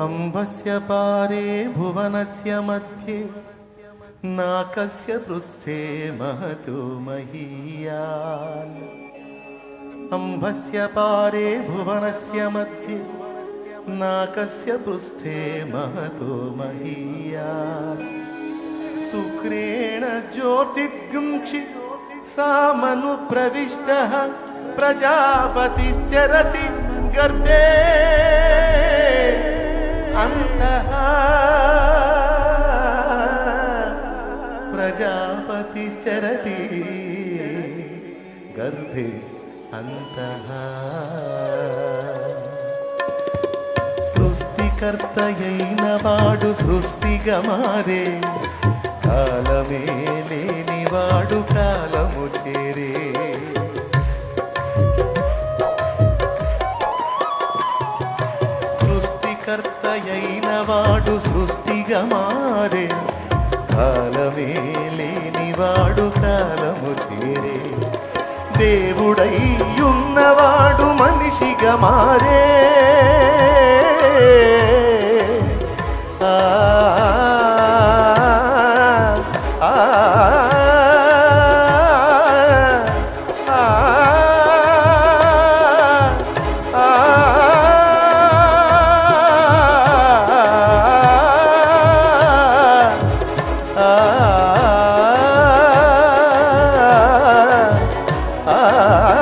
अम्बस्य पारे भुवनस्य मध्ये नाकस्य पृष्ठे महतो महीयान्। अम्भस्य पारे भुवनस्य मध्ये नाकस्य पृष्ठे महतो महीयान्। शुक्रेण ज्योतिगुंक्षि सामनुप्रविष्टः प्रजापतिश्चरति गर्भे प्रजापतिश्चरति गर्भे अन्तः సృష్టికర్తయైన వాడు సృష్టిగా మారే కాలమే లేని వాడు కాలము చేరే సృష్టికర్తయైన వాడు సృష్టిగా మారే కాలమే లేనివాడు కాలము చేరే. దేవుడై ఉన్నవాడు మనిషిగా మారే. 啊。